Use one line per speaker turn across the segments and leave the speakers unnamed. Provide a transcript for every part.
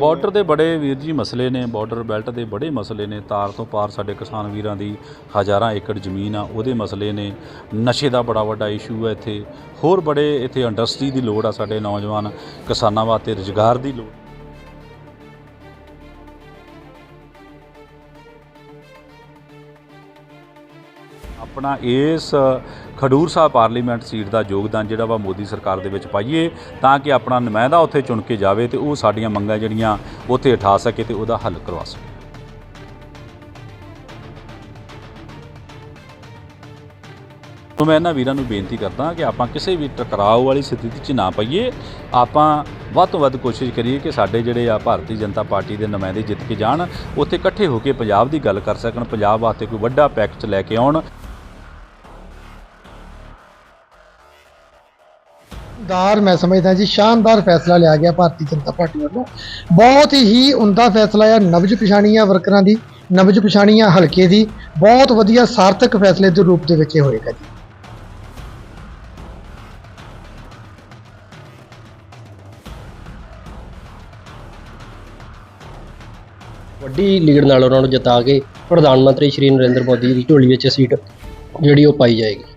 Border ਦੇ ਬੜੇ ਵੀਰ ਜੀ ਮਸਲੇ ਨੇ, ਬਾਰਡਰ ਬੈਲਟ ਦੇ ਬੜੇ ਮਸਲੇ ਨੇ, ਤਾਰ ਤੋਂ ਪਾਰ ਸਾਡੇ ਕਿਸਾਨ ਵੀਰਾਂ ਦੀ ਹਜ਼ਾਰਾਂ ਏਕੜ ਜ਼ਮੀਨ ਆ, ਉਹਦੇ ਮਸਲੇ ਨੇ, ਨਸ਼ੇ ਦਾ ਬੜਾ ਵੱਡਾ ਇਸ਼ੂ ਹੈ ਇੱਥੇ, ਹੋਰ ਬੜੇ ਇੱਥੇ ਇੰਡਸਟਰੀ ਦੀ ਲੋੜ ਆ ਸਾਡੇ ਨੌਜਵਾਨ ਕਿਸਾਨਾਂ ਵਾਸਤੇ, ਰੁਜ਼ਗਾਰ ਦੀ ਲੋੜ। ਆਪਣਾ ਇਸ ਖਡੂਰ ਸਾਹਿਬ ਪਾਰਲੀਮੈਂਟ ਸੀਟ ਦਾ ਯੋਗਦਾਨ ਜਿਹੜਾ ਵਾ ਮੋਦੀ ਸਰਕਾਰ ਦੇ ਵਿੱਚ ਪਾਈਏ ਤਾਂ ਕਿ ਆਪਣਾ ਨੁਮਾਇੰਦਾ ਉੱਥੇ ਚੁਣ ਕੇ ਜਾਵੇ ਤੇ ਉਹ ਸਾਡੀਆਂ ਮੰਗਾਂ ਜਿਹੜੀਆਂ ਉੱਥੇ ਉਠਾ ਸਕੇ ਤੇ ਉਹਦਾ ਹੱਲ ਕਰਵਾ ਸਕੇ। ਸੋ ਮੈਂ ਇਹਨਾਂ ਵੀਰਾਂ ਨੂੰ ਬੇਨਤੀ ਕਰਦਾ ਕਿ ਆਪਾਂ ਕਿਸੇ ਵੀ ਟਕਰਾਓ ਵਾਲੀ ਸਥਿਤੀ 'ਚ ਨਾ ਪਈਏ। ਆਪਾਂ ਵੱਧ ਤੋਂ ਵੱਧ ਕੋਸ਼ਿਸ਼ ਕਰੀਏ ਕਿ ਸਾਡੇ ਜਿਹੜੇ ਆ ਭਾਰਤੀ ਜਨਤਾ ਪਾਰਟੀ ਦੇ ਨੁਮਾਇੰਦੇ ਜਿੱਤ ਕੇ ਜਾਣ, ਉੱਥੇ ਇਕੱਠੇ ਹੋ ਕੇ ਪੰਜਾਬ ਦੀ ਗੱਲ ਕਰ ਸਕਣ, ਪੰਜਾਬ ਵਾਸਤੇ ਕੋਈ ਵੱਡਾ ਪੈਕੇਜ ਲੈ ਕੇ ਆਉਣ।
ਦਾਰ ਮੈਂ ਸਮਝਦਾ ਜੀ, ਸ਼ਾਨਦਾਰ ਫੈਸਲਾ ਲਿਆ ਗਿਆ ਭਾਰਤੀ ਜਨਤਾ ਪਾਰਟੀ ਵੱਲੋਂ। ਬਹੁਤ ਹੀ ਉਮਦਾ ਫੈਸਲਾ ਹੈ ਨਵਜ ਪਛਾਣੀਆਂ ਵਰਕਰਾਂ ਦੀ ਨਵਜ ਪਛਾਣੀਆਂ ਹਲਕੇ ਦੀ, ਬਹੁਤ ਵਧੀਆ ਸਾਰਥਕ ਫੈਸਲੇ ਦੇ ਰੂਪ ਦੇ ਵਿੱਚ ਇਹ ਹੋਏਗਾ ਜੀ।
ਵੱਡੀ ਲੀਡ ਨਾਲ ਉਹਨਾਂ ਨੂੰ ਜਿਤਾ ਕੇ ਪ੍ਰਧਾਨ ਮੰਤਰੀ ਸ਼੍ਰੀ ਨਰਿੰਦਰ ਮੋਦੀ ਦੀ ਝੋਲੀ ਵਿੱਚ ਸੀਟ ਜਿਹੜੀ ਉਹ ਪਾਈ ਜਾਏਗੀ।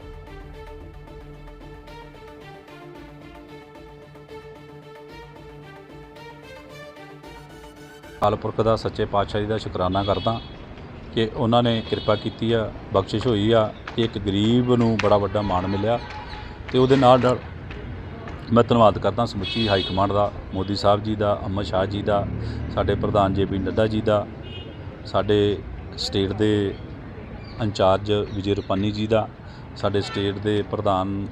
ਅਕਾਲ ਪੁਰਖ ਦਾ ਸੱਚੇ ਪਾਤਸ਼ਾਹ ਜੀ ਦਾ ਸ਼ੁਕਰਾਨਾ ਕਰਦਾ ਕਿ ਉਹਨਾਂ ਨੇ ਕਿਰਪਾ ਕੀਤੀ ਆ, ਬਖਸ਼ਿਸ਼ ਹੋਈ ਆ ਕਿ ਇੱਕ ਗਰੀਬ ਨੂੰ ਬੜਾ ਵੱਡਾ ਮਾਣ ਮਿਲਿਆ ਤੇ ਉਹਦੇ ਨਾਲ ਨਾਲ ਮੈਂ ਧੰਨਵਾਦ ਕਰਦਾ ਸਮੁੱਚੀ ਹਾਈ ਕਮਾਂਡ ਦਾ, ਮੋਦੀ ਸਾਹਿਬ ਜੀ ਦਾ, ਅਮਰ ਸ਼ਾਹ ਜੀ ਦਾ, ਸਾਡੇ ਪ੍ਰਧਾਨ ਜੇ ਪੀ ਨੱਡਾ ਜੀ ਦਾ, ਸਾਡੇ ਸਟੇਟ ਦੇ ਇੰਚਾਰਜ ਵਿਜੇ ਰੁਪਾਨੀ ਜੀ ਦਾ, ਸਾਡੇ ਸਟੇਟ ਦੇ ਪ੍ਰਧਾਨ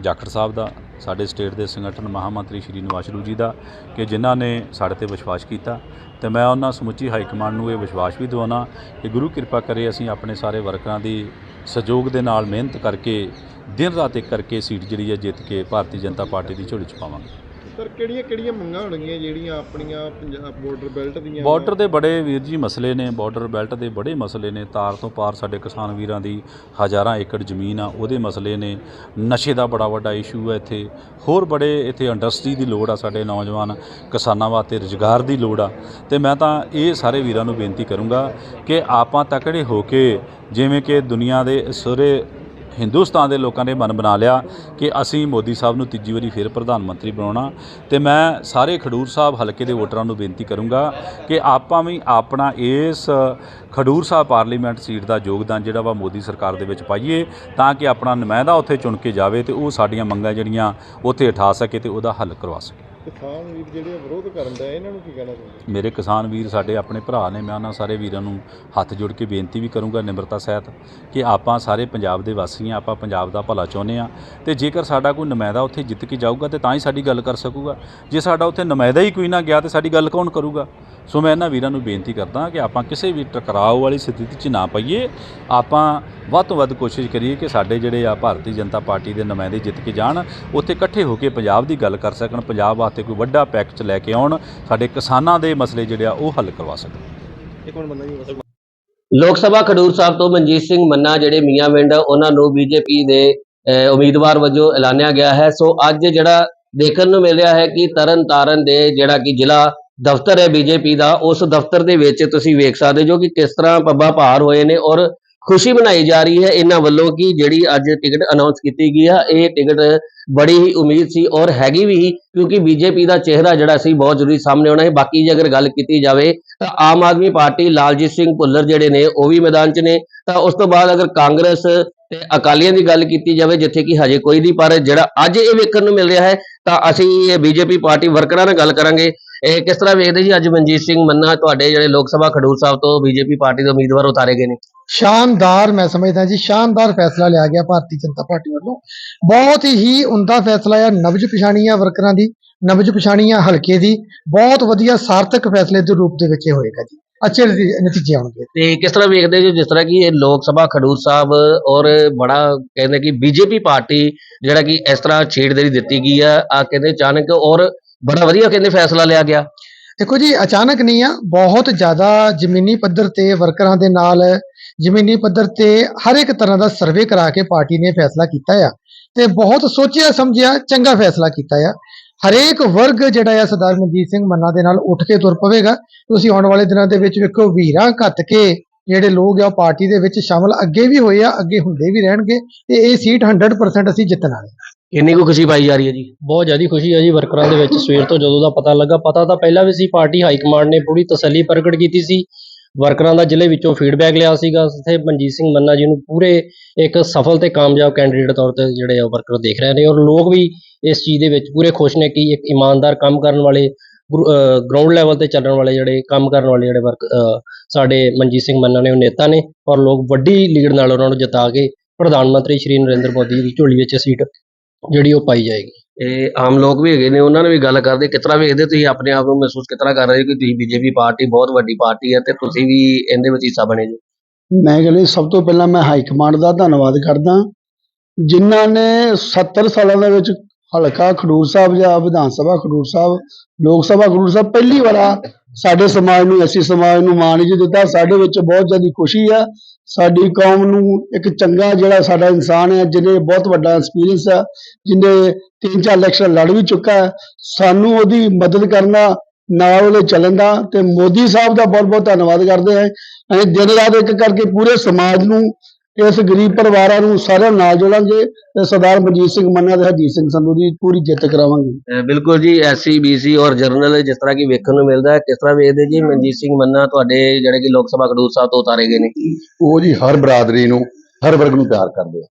ਜਾਖੜ ਸਾਹਿਬ ਦਾ ਸਾਡੇ ਸਟੇਟ ਦੇ ਸੰਗਠਨ ਮਹਾਮੰਤਰੀ ਸ਼੍ਰੀ ਨਿਵਾਸਲੂ ਜੀ ਦਾ ਕਿ ਜਿਨ੍ਹਾਂ ਨੇ ਸਾਡੇ ਤੇ ਵਿਸ਼ਵਾਸ ਕੀਤਾ ਤੇ ਮੈਂ ਉਹਨਾਂ ਸਮੁੱਚੀ ਹਾਈ ਕਮਾਂਡ ਨੂੰ ਇਹ ਵਿਸ਼ਵਾਸ ਵੀ ਦਿਵਾਉਣਾ ਕਿ ਗੁਰੂ ਕਿਰਪਾ ਕਰੇ ਅਸੀਂ ਆਪਣੇ ਸਾਰੇ ਵਰਕਰਾਂ ਦੀ ਸਹਿਯੋਗ ਦੇ ਨਾਲ ਮਿਹਨਤ ਕਰਕੇ ਦਿਨ ਰਾਤ ਇੱਕ ਕਰਕੇ ਸੀਟ ਜਿਹੜੀ ਹੈ ਜਿੱਤ ਕੇ ਭਾਰਤੀ ਜਨਤਾ ਪਾਰਟੀ ਦੀ ਝੋਲੀ ਚ ਪਾਵਾਂਗੇ।
ਸਰ, ਕਿਹੜੀਆਂ ਕਿਹੜੀਆਂ ਮੰਗਾਂ ਹੋਣਗੀਆਂ ਜਿਹੜੀਆਂ ਆਪਣੀਆਂ ਪੰਜਾਬ ਬਾਰਡਰ ਬੈਲਟ ਦੀਆਂ?
ਬਾਰਡਰ ਦੇ ਬੜੇ ਵੀਰ ਜੀ ਮਸਲੇ ਨੇ ਬਾਰਡਰ ਬੈਲਟ ਦੇ ਬੜੇ ਮਸਲੇ ਨੇ। ਤਾਰ ਤੋਂ ਪਾਰ ਸਾਡੇ ਕਿਸਾਨ ਵੀਰਾਂ ਦੀ ਹਜ਼ਾਰਾਂ ਏਕੜ ਜ਼ਮੀਨ ਆ, ਉਹਦੇ ਮਸਲੇ ਨੇ। ਨਸ਼ੇ ਦਾ ਬੜਾ ਵੱਡਾ ਇਸ਼ੂ ਹੈ ਇੱਥੇ। ਹੋਰ ਬੜੇ ਇੱਥੇ ਇੰਡਸਟਰੀ ਦੀ ਲੋੜ ਆ, ਸਾਡੇ ਨੌਜਵਾਨ ਕਿਸਾਨਾਂ ਵਾਸਤੇ ਰੁਜ਼ਗਾਰ ਦੀ ਲੋੜ ਆ। ਤੇ ਮੈਂ ਤਾਂ ਇਹ ਸਾਰੇ ਵੀਰਾਂ ਨੂੰ ਬੇਨਤੀ ਕਰੂੰਗਾ ਕਿ ਆਪਾਂ ਤਕੜੇ ਹੋ ਕੇ, ਜਿਵੇਂ ਕਿ ਦੁਨੀਆ ਦੇ ਸਾਰੇ ਹਿੰਦੁਸਤਾਨ ਦੇ ਲੋਕਾਂ ਨੇ ਮਨ ਬਣਾ ਲਿਆ ਕਿ ਅਸੀਂ ਮੋਦੀ ਸਾਹਿਬ ਨੂੰ ਤੀਜੀ ਵਾਰੀ ਫਿਰ ਪ੍ਰਧਾਨ ਮੰਤਰੀ ਬਣਾਉਣਾ। ਤੇ ਮੈਂ ਸਾਰੇ ਖਡੂਰ ਸਾਹਿਬ ਹਲਕੇ ਦੇ ਵੋਟਰਾਂ ਨੂੰ ਬੇਨਤੀ ਕਰੂੰਗਾ ਕਿ ਆਪਾਂ ਵੀ ਆਪਣਾ ਇਸ ਖਡੂਰ ਸਾਹਿਬ ਪਾਰਲੀਮੈਂਟ ਸੀਟ ਦਾ ਯੋਗਦਾਨ ਜਿਹੜਾ ਵਾ ਮੋਦੀ ਸਰਕਾਰ ਦੇ ਵਿੱਚ ਪਾਈਏ ਤਾਂ ਕਿ ਆਪਣਾ ਨੁਮਾਇੰਦਾ ਉੱਥੇ ਚੁਣ ਕੇ ਜਾਵੇ ਤੇ ਉਹ ਸਾਡੀਆਂ ਮੰਗਾਂ ਜਿਹੜੀਆਂ ਉੱਥੇ ਉਠਾ ਸਕੇ ਤੇ ਉਹਦਾ ਹੱਲ ਕਰਵਾ ਸਕੇ।
ਕਿਸਾਨ ਵੀਰ ਜਿਹੜੇ ਵਿਰੋਧ ਕਰਨ ਦਾ ਇਹਨਾਂ ਨੂੰ ਕੀ ਕਹਿਣਾ ਚਾਹੁੰਦੇ?
ਮੇਰੇ ਕਿਸਾਨ ਵੀਰ ਸਾਡੇ ਆਪਣੇ ਭਰਾ ਨੇ, ਮੈਂ ਉਹਨਾਂ ਸਾਰੇ ਵੀਰਾਂ ਨੂੰ ਹੱਥ ਜੋੜ ਕੇ ਬੇਨਤੀ ਵੀ ਕਰੂੰਗਾ ਨਿਮਰਤਾ ਸਹਿਤ ਕਿ ਆਪਾਂ ਸਾਰੇ ਪੰਜਾਬ ਦੇ ਵਾਸੀ ਹਾਂ, ਆਪਾਂ ਪੰਜਾਬ ਦਾ ਭਲਾ ਚਾਹੁੰਦੇ ਆ ਤੇ ਜੇਕਰ ਸਾਡਾ ਕੋਈ ਨੁਮਾਇੰਦਾ ਉੱਥੇ ਜਿੱਤ ਕੇ ਜਾਊਗਾ ਤੇ ਤਾਂ ਹੀ ਸਾਡੀ ਗੱਲ ਕਰ ਸਕੂਗਾ। ਜੇ ਸਾਡਾ ਉੱਥੇ ਨੁਮਾਇੰਦਾ ਹੀ ਕੋਈ ਨਾ ਗਿਆ ਤੇ ਸਾਡੀ ਗੱਲ ਕੌਣ ਕਰੂਗਾ? ਸੋ ਮੈਂ ਇਹਨਾਂ ਵੀਰਾਂ ਨੂੰ ਬੇਨਤੀ ਕਰਦਾ ਕਿ ਆਪਾਂ ਕਿਸੇ ਵੀ ਟਕਰਾਓ ਵਾਲੀ ਸਥਿਤੀ 'ਚ ਨਾ ਪਈਏ। ਆਪਾਂ ਵੱਧ ਤੋਂ ਵੱਧ ਕੋਸ਼ਿਸ਼ ਕਰੀਏ ਕਿ ਸਾਡੇ ਜਿਹੜੇ ਆ ਭਾਰਤੀ ਜਨਤਾ ਪਾਰਟੀ ਦੇ ਨੁਮਾਇੰਦੇ ਜਿੱਤ ਕੇ ਜਾਣ ਉੱਥੇ ਇਕੱਠੇ ਹੋ ਕੇ ਪੰਜਾਬ ਦੀ ਗੱਲ ਕਰ ਸਕਣ ਪੰਜਾਬ ਵਾਸਤੇ ਕੋਈ ਵੱਡਾ ਪੈਕੇਜ ਲੈ ਕੇ ਆਉਣ ਸਾਡੇ ਕਿਸਾਨਾਂ ਦੇ ਮਸਲੇ ਜਿਹੜੇ ਆ ਉਹ ਹੱਲ ਕਰਵਾ ਸਕਣ।
ਇੱਕ ਮਿੰਟ ਬੰਦਾ ਜੀ?
ਲੋਕ ਸਭਾ ਖਡੂਰ ਸਾਹਿਬ ਤੋਂ ਮਨਜੀਤ ਸਿੰਘ ਮੰਨਾ ਜਿਹੜੇ ਮੀਆਂ ਵਿੰਡ ਉਹਨਾਂ ਨੂੰ ਬੀਜੇਪੀ ਦੇ ਉਮੀਦਵਾਰ ਵਜੋਂ ਐਲਾਨਿਆ ਗਿਆ ਹੈ। ਸੋ ਅੱਜ ਜਿਹੜਾ ਦੇਖਣ ਨੂੰ ਮਿਲ ਰਿਹਾ ਹੈ ਕਿ ਤਰਨ ਤਾਰਨ ਦੇ ਜਿਹੜਾ ਕਿ ਜ਼ਿਲ੍ਹਾ ਦਫ਼ਤਰ ਹੈ ਬੀਜੇਪੀ ਦਾ ਉਸ ਦਫ਼ਤਰ ਦੇ ਵਿੱਚ ਤੁਸੀਂ ਵੇਖ ਸਕਦੇ ਜੋ ਕਿ ਕਿਸ ਤਰ੍ਹਾਂ ਪੱਬਾ ਭਾਰ ਹੋਏ ਨੇ ਔਰ ਖੁਸ਼ੀ ਮਨਾਈ ਜਾ ਰਹੀ ਹੈ ਇਹਨਾਂ ਵੱਲੋਂ ਕਿ ਜਿਹੜੀ ਅੱਜ ਟਿਕਟ ਅਨਾਉਂਸ ਕੀਤੀ ਗਈ ਆ ਇਹ ਟਿਕਟ ਬੜੀ ਹੀ ਉਮੀਦ ਸੀ ਔਰ ਹੈਗੀ ਵੀ ਸੀ, ਕਿਉਂਕਿ ਬੀਜੇਪੀ ਦਾ ਚਿਹਰਾ ਜਿਹੜਾ ਸੀ ਬਹੁਤ ਜ਼ਰੂਰੀ ਸਾਹਮਣੇ ਆਉਣਾ ਹੈ। ਬਾਕੀ ਜੇ ਅਗਰ ਗੱਲ ਕੀਤੀ ਜਾਵੇ ਤਾਂ ਆਮ ਆਦਮੀ ਪਾਰਟੀ ਲਾਲਜੀਤ ਸਿੰਘ ਭੁੱਲਰ ਜਿਹੜੇ ਨੇ ਉਹ ਵੀ ਮੈਦਾਨ 'ਚ ਨੇ। ਤਾਂ ਉਸ ਤੋਂ ਬਾਅਦ ਅਗਰ ਕਾਂਗਰਸ ਤੇ ਅਕਾਲੀਆਂ ਦੀ ਗੱਲ ਕੀਤੀ ਜਾਵੇ ਜਿੱਥੇ ਕਿ ਹਜੇ ਕੋਈ ਨਹੀਂ ਪਰ ਜਿਹੜਾ ਅੱਜ ਇਹ ਵੇਖਣ ਨੂੰ ਮਿਲ ਰਿਹਾ ਹੈ ਤਾਂ ਅਸੀਂ ਇਹ ਬੀਜੇਪੀ ਪਾਰਟੀ ਵਰਕਰਾਂ ਨਾਲ ਗੱਲ ਕਰਾਂਗੇ। ਇਹ ਕਿਸ ਤਰ੍ਹਾਂ ਵੇਖਦੇ ਜੀ? ਅੱਜ ਮਨਜੀਤ ਸਿੰਘ ਮੰਨਾ ਤੁਹਾਡੇ ਜਿਹੜੇ ਲੋਕ ਸਭਾ ਖਡੂਰ ਸਾਹਿਬ ਤੋਂ ਬੀਜੇਪੀ ਪਾਰਟੀ ਦੇ ਉਮੀਦਵਾਰ ਉਤਾਰੇ ਗਏ ਨੇ।
ਸ਼ਾਨਦਾਰ ਮੈਂ ਸਮਝਦਾ ਜੀ ਸ਼ਾਨਦਾਰ ਫੈਸਲਾ ਲਿਆ ਗਿਆ ਭਾਰਤੀ ਜਨਤਾ ਪਾਰਟੀ ਵੱਲੋਂ। ਬਹੁਤ ਹੀ ਉਮਦਾ ਫੈਸਲਾ ਹੈ ਨਬਜ ਪਛਾਣੀਆਂ ਵਰਕਰਾਂ ਦੀ ਨਬਜ ਪਛਾਣੀਆਂ ਹਲਕੇ ਦੀ। ਬਹੁਤ ਵਧੀਆ ਸਾਰਥਕ ਫੈਸਲੇ ਦੇ ਰੂਪ ਦੇ ਵਿੱਚ ਇਹ ਹੋਏਗਾ ਜੀ। ਅੱਛੇ ਨਤੀ- ਨਤੀਜੇ ਆਉਣਗੇ।
ਤੇ ਕਿਸ ਤਰ੍ਹਾਂ ਵੇਖਦੇ ਜੀ ਜਿਸ ਤਰ੍ਹਾਂ ਕਿ ਇਹ ਲੋਕ ਸਭਾ ਖਡੂਰ ਸਾਹਿਬ ਔਰ ਬੜਾ ਕਹਿੰਦੇ ਕਿ ਬੀਜੇਪੀ ਪਾਰਟੀ ਜਿਹੜਾ ਕਿ ਇਸ ਤਰ੍ਹਾਂ ਛੇੜਦੇਰੀ ਦਿੱਤੀ ਗਈ ਆ ਆ ਕਹਿੰਦੇ ਅਚਾਨਕ ਔਰ ਬੜਾ ਵਧੀਆ ਕਹਿੰਦੇ ਫੈਸਲਾ ਲਿਆ ਗਿਆ।
ਦੇਖੋ ਜੀ, ਅਚਾਨਕ ਨਹੀਂ ਆ, ਬਹੁਤ ਜ਼ਿਆਦਾ ਜ਼ਮੀਨੀ ਪੱਧਰ ਤੇ ਵਰਕਰਾਂ ਦੇ ਨਾਲ, ਜ਼ਮੀਨੀ ਪੱਧਰ ਤੇ ਹਰ ਇੱਕ ਤਰ੍ਹਾਂ ਦਾ ਸਰਵੇ ਕਰਾ ਕੇ ਪਾਰਟੀ ਨੇ ਫੈਸਲਾ ਕੀਤਾ ਆ ਤੇ ਬਹੁਤ ਸੋਚਿਆ, ਸਮਝਿਆ, ਚੰਗਾ ਫੈਸਲਾ ਕੀਤਾ ਆ। ਹਰੇਕ ਵਰਗ ਜਿਹੜਾ ਆ, ਸਰਦਾਰ ਮਨਜੀਤ ਸਿੰਘ ਮੰਨਾ ਦੇ ਨਾਲ ਉੱਠ ਕੇ ਤੁਰ ਪਵੇਗਾ। ਤੁਸੀਂ ਆਉਣ ਵਾਲੇ ਦਿਨਾਂ ਦੇ ਵਿੱਚ ਵੇਖੋ, ਵੀਰਾਂ ਘੱਟ ਕੇ ਜਿਹੜੇ ਲੋਕ ਆ, ਉਹ ਪਾਰਟੀ ਦੇ ਵਿੱਚ ਸ਼ਾਮਲ ਅੱਗੇ ਵੀ ਹੋਏ ਆ, ਅੱਗੇ ਹੁੰਦੇ ਵੀ ਰਹਿਣਗੇ ਤੇ ਇਹ ਸੀਟ 100% ਅਸੀਂ ਜਿੱਤਣਾ ਵਾਲੇ
ਇੰਨੀ ਕੁ ਖੁਸ਼ੀ ਪਾਈ ਜਾ ਰਹੀ ਹੈ ਜੀ।
ਬਹੁਤ ਜ਼ਿਆਦਾ ਖੁਸ਼ੀ ਹੈ ਜੀ ਵਰਕਰਾਂ ਦੇ ਵਿੱਚ। ਸਵੇਰ ਤੋਂ ਜਦੋਂ ਦਾ ਪਤਾ ਲੱਗਾ, ਪਤਾ ਤਾਂ ਪਹਿਲਾਂ ਵੀ ਸੀ, ਪਾਰਟੀ ਹਾਈ ਕਮਾਂਡ ਨੇ ਪੂਰੀ ਤਸੱਲੀ ਪ੍ਰਗਟ ਕੀਤੀ ਸੀ। ਵਰਕਰਾਂ ਦਾ ਜ਼ਿਲ੍ਹੇ ਵਿੱਚੋਂ ਫੀਡਬੈਕ ਲਿਆ ਸੀਗਾ। ਉੱਥੇ ਮਨਜੀਤ ਸਿੰਘ ਮੰਨਾ ਜੀ ਨੂੰ ਪੂਰੇ ਇੱਕ ਸਫਲ ਤੇ ਕਾਮਯਾਬ ਕੈਂਡੀਡੇਟ ਤੌਰ ਤੇ ਜਿਹੜੇ ਵਰਕਰ ਦੇਖ ਰਹੇ ਨੇ ਔਰ ਲੋਕ ਵੀ ਇਸ ਚੀਜ਼ ਦੇ ਵਿੱਚ ਪੂਰੇ ਖੁਸ਼ ਨੇ ਕਿ ਇੱਕ ਇਮਾਨਦਾਰ ਕੰਮ ਕਰਨ ਵਾਲੇ ਗਰਾਊਂਡ ਲੈਵਲ ਤੇ ਚੱਲਣ ਵਾਲੇ ਜਿਹੜੇ, ਕੰਮ ਕਰਨ ਵਾਲੇ ਜਿਹੜੇ ਵਰਕ, ਅਹ, ਸਾਡੇ ਮਨਜੀਤ ਸਿੰਘ ਮੰਨਾ ਨੇ ਉਹ ਨੇਤਾ ਨੇ ਔਰ ਲੋਕ ਵੱਡੀ ਲੀਡ ਨਾਲ ਉਹਨਾਂ ਨੂੰ ਜਿਤਾ ਕੇ ਪ੍ਰਧਾਨ ਮੰਤਰੀ ਸ਼੍ਰੀ ਨਰਿੰਦਰ ਮੋਦੀ ਦੀ ਝੋਲੀ ਵਿੱਚ ਸੀਟ ਜਿਹੜੀ ਉਹ ਪਾਈ ਜਾਏਗੀ।
ਇਹ ਆਮ ਲੋਕ ਵੀ ਹੈਗੇ ਨੇ ਉਹਨਾਂ ਨੇ ਵੀ ਗੱਲ ਕਰਦੇ ਤਰ੍ਹਾਂ ਵੇਖਦੇ ਤੁਸੀਂ ਆਪਣੇ ਆਪ ਨੂੰ ਮਹਿਸੂਸ ਤਰ੍ਹਾਂ ਕਰ ਰਹੇ ਹੋ ਕਿ ਤੁਸੀਂ ਬੀਜੇਪੀ ਪਾਰਟੀ ਬਹੁਤ ਵੱਡੀ ਪਾਰਟੀ ਹੈ ਤੇ ਤੁਸੀਂ ਵੀ ਇਹਦੇ ਵਿੱਚ ਹਿੱਸਾ ਬਣੇ ਜੀ?
ਮੈਂ ਕਹਿੰਦਾ ਸਭ ਤੋਂ ਪਹਿਲਾਂ ਮੈਂ ਹਾਈ ਕਮਾਂਡ ਦਾ ਧੰਨਵਾਦ ਕਰਦਾ। ਜਿਨ੍ਹਾਂ ਨੇ 70 ਸਾਲਾਂ ਦੇ ਵਿੱਚ ਹਲਕਾ ਖਡੂਰ ਸਾਹਿਬ ਜਾਂ ਵਿਧਾਨ ਸਭਾ ਖਡੂਰ ਸਾਹਿਬ ਲੋਕ ਸਭਾ ਖਡੂਰ ਸਾਹਿਬ ਪਹਿਲੀ ਵਾਰ ਸਾਡੇ ਸਮਾਜ ਨੂੰ ਐਸੀ ਸਮਾਜ ਨੂੰ ਮਾਣ ਜੀ ਦਿੱਤਾ। ਸਾਡੇ ਵਿੱਚ ਬਹੁਤ ਜ਼ਿਆਦਾ ਖੁਸ਼ੀ ਆ। ਸਾਡੀ ਕੌਮ ਨੂੰ ਇੱਕ ਚੰਗਾ ਜਿਹੜਾ ਸਾਡਾ ਇਨਸਾਨ ਹੈ, ਜਿਹਨੇ ਬਹੁਤ ਵੱਡਾ ਐਕਸਪੀਰੀਅੰਸ ਆ, ਜਿਹਨੇ ਤਿੰਨ ਚਾਰ ਇਲੈਕਸ਼ਨ ਲੜ ਵੀ ਚੁੱਕਾ ਹੈ, ਸਾਨੂੰ ਉਹਦੀ ਮਦਦ ਕਰਨਾ, ਨਾਲ ਉਹਦੇ ਚੱਲਣ ਦਾ ਤੇ ਮੋਦੀ ਸਾਹਿਬ ਦਾ ਬਹੁਤ ਬਹੁਤ ਧੰਨਵਾਦ ਕਰਦੇ ਹਾਂ। ਅਸੀਂ ਦਿਨ ਰਾਤ ਇੱਕ ਕਰਕੇ ਪੂਰੇ ਸਮਾਜ ਨੂੰ ਇਸ ਗਰੀਬ ਪਰਿਵਾਰਾਂ ਨੂੰ ਸਾਰਿਆਂ ਨਾਲ ਜੋੜਾਂਗੇ ਤੇ ਸਰਦਾਰ ਮਨਜੀਤ ਸਿੰਘ ਮੰਨਾ ਤੇ ਹਰਜੀਤ ਸਿੰਘ ਸੰਧੂ ਦੀ ਪੂਰੀ ਜਿੱਤ ਕਰਾਵਾਂਗੇ।
ਬਿਲਕੁਲ ਜੀ ਐਸਸੀ ਬੀਸੀ ਔਰ ਜਰਨਲ ਜਿਸ ਤਰ੍ਹਾਂ ਕਿ ਵੇਖਣ ਨੂੰ ਮਿਲਦਾ ਹੈ ਕਿਸ ਤਰ੍ਹਾਂ ਵੇਖਦੇ ਜੀ? ਮਨਜੀਤ ਸਿੰਘ ਮੰਨਾ ਤੁਹਾਡੇ ਜਿਹੜੇ ਕਿ ਲੋਕ ਸਭਾ ਖਡੂਰ ਸਾਹਿਬ ਤੋਂ ਉਤਾਰੇ ਗਏ ਨੇ।
ਉਹ ਜੀ ਹਰ ਬਰਾਦਰੀ ਨੂੰ ਹਰ ਵਰਗ ਨੂੰ ਪਿਆਰ ਕਰਦੇ ਆ।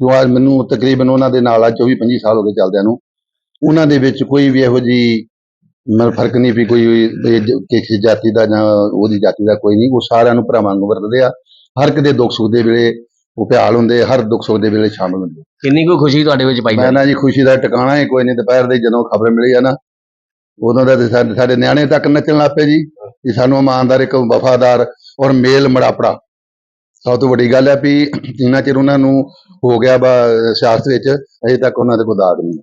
ਜੋ ਅੱਜ ਮੈਨੂੰ ਤਕਰੀਬਨ ਉਹਨਾਂ ਦੇ ਨਾਲ ਆ 24 25 ਸਾਲ ਹੋ ਗਏ ਚੱਲਦਿਆਂ ਨੂੰ। ਉਹਨਾਂ ਦੇ ਵਿੱਚ ਕੋਈ ਵੀ ਇਹੋ ਜੀ ਮਤਲਬ ਫ਼ਰਕ ਨਹੀਂ ਵੀ ਕੋਈ ਕਿਸੇ ਜਾਤੀ ਦਾ ਜਾਂ ਉਹਦੀ ਜਾਤੀ ਦਾ ਕੋਈ ਨਹੀਂ ਉਹ ਸਾਰਿਆਂ ਨੂੰ ਭਰਾਵਾਂ ਵਾਂਗੂ ਵਰਤਦੇ ਆ। ਹਰ ਇੱਕ ਦੇ ਦੁੱਖ ਸੁੱਖ ਦੇ ਵੇਲੇ ਉਹ ਭਿਆਲ ਹੁੰਦੇ ਹਰ ਦੁੱਖ ਸੁੱਖ ਦੇ ਵੇਲੇ ਸ਼ਾਮਲ ਹੁੰਦੇ।
ਕਿੰਨੀ ਕੁ ਖੁਸ਼ੀ ਤੁਹਾਡੇ ਵਿੱਚ ਪਾਈ
ਮੈਂ
ਜਾਂਦੀ?
ਨਾ ਜੀ ਖੁਸ਼ੀ ਦਾ ਟਿਕਾਣਾ ਹੀ ਕੋਈ ਨਹੀਂ ਦੁਪਹਿਰ ਦੇ ਜਦੋਂ ਖਬਰ ਮਿਲੀ ਆ ਨਾ ਉਦੋਂ ਦਾ ਤੇ ਸਾਡੇ ਸਾਡੇ ਨਿਆਣੇ ਤੱਕ ਨੱਚਣ ਲੱਗ ਪਏ ਜੀ ਕਿ ਸਾਨੂੰ ਇਮਾਨਦਾਰ ਇੱਕ ਵਫਾਦਾਰ ਔਰ ਮੇਲ ਮੜਾਪੜਾ। ਸਭ ਤੋਂ ਵੱਡੀ ਗੱਲ ਹੈ ਵੀ ਜਿੰਨਾ ਚਿਰ ਉਹਨਾਂ ਨੂੰ ਹੋ ਗਿਆ ਵਾ ਸਿਆਸਤ ਵਿੱਚ ਅਜੇ ਤੱਕ ਉਹਨਾਂ ਦੇ ਕੋਈ ਦਾਦ ਨਹੀਂ।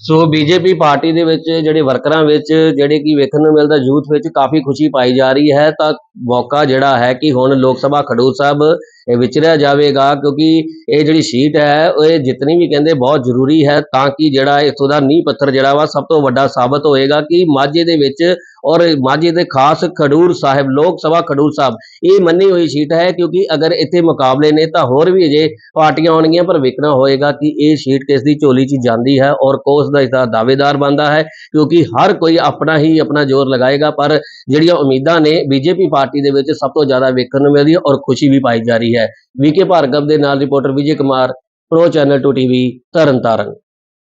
ਸੋ ਬੀਜੇਪੀ ਪਾਰਟੀ ਦੇ ਵਿੱਚ ਜਿਹੜੇ ਵਰਕਰਾਂ ਵਿੱਚ, ਜਿਹੜੇ ਕਿ ਵੇਖਣ ਨੂੰ ਮਿਲਦਾ ਯੂਥ ਵਿੱਚ ਕਾਫੀ ਖੁਸ਼ੀ ਪਾਈ ਜਾ ਰਹੀ ਹੈ, ਤਾਂ ਮੌਕਾ ਜਿਹੜਾ ਹੈ ਕਿ ਹੁਣ ਲੋਕ ਸਭਾ ਖਡੂਰ ਸਾਹਿਬ ਵਿਚਰਿਆ ਜਾਵੇਗਾ ਕਿਉਂਕਿ ਇਹ ਜਿਹੜੀ ਸੀਟ ਹੈ, ਇਹ ਜਿੱਤਣੀ ਵੀ ਕਹਿੰਦੇ ਬਹੁਤ ਜ਼ਰੂਰੀ ਹੈ ਤਾਂ ਕਿ ਜਿਹੜਾ ਇੱਥੋਂ ਦਾ ਨੀਂਹ ਪੱਥਰ ਜਿਹੜਾ ਵਾ ਸਭ ਤੋਂ ਵੱਡਾ ਸਾਬਤ ਹੋਏਗਾ ਕਿ ਮਾਝੇ ਦੇ ਵਿੱਚ ਔਰ ਮਾਝੇ ਦੇ ਖਾਸ ਖਡੂਰ ਸਾਹਿਬ, ਲੋਕ ਸਭਾ ਖਡੂਰ ਸਾਹਿਬ, ਇਹ ਮੰਨੀ ਹੋਈ ਸੀਟ ਹੈ ਕਿਉਂਕਿ ਅਗਰ ਇੱਥੇ ਮੁਕਾਬਲੇ ਨੇ ਤਾਂ ਹੋਰ ਵੀ ਅਜੇ ਪਾਰਟੀਆਂ ਆਉਣਗੀਆਂ, ਪਰ ਵੇਖਣਾ ਹੋਏਗਾ ਕਿ ਇਹ ਸੀਟ ਕਿਸ ਦੀ ਝੋਲੀ 'ਚ ਜਾਂਦੀ ਹੈ ਔਰ ਕੋਸ ਦਾ ਇਸਦਾ ਦਾਅਵੇਦਾਰ ਬਣਦਾ ਹੈ ਕਿਉਂਕਿ ਹਰ ਕੋਈ ਆਪਣਾ ਹੀ ਆਪਣਾ ਜ਼ੋਰ ਲਗਾਏਗਾ, ਪਰ ਜਿਹੜੀਆਂ ਉਮੀਦਾਂ ਨੇ ਬੀਜੇਪੀ ਪਾਰਟੀ ਦੇ ਵਿੱਚ ਸਭ ਤੋਂ ਜ਼ਿਆਦਾ ਵੇਖਣ ਨੂੰ ਮਿਲਦੀ ਹੈ ਔਰ ਖੁਸ਼ੀ ਵੀ ਪਾਈ ਜਾ ਰਹੀ ਹੈ। ਹੈ। ਵੀਕੇ ਭਾਰਗਵ ਦੇ ਨਾਲ reporter Vijay Kumar pro channel 2 TV Tarn Taran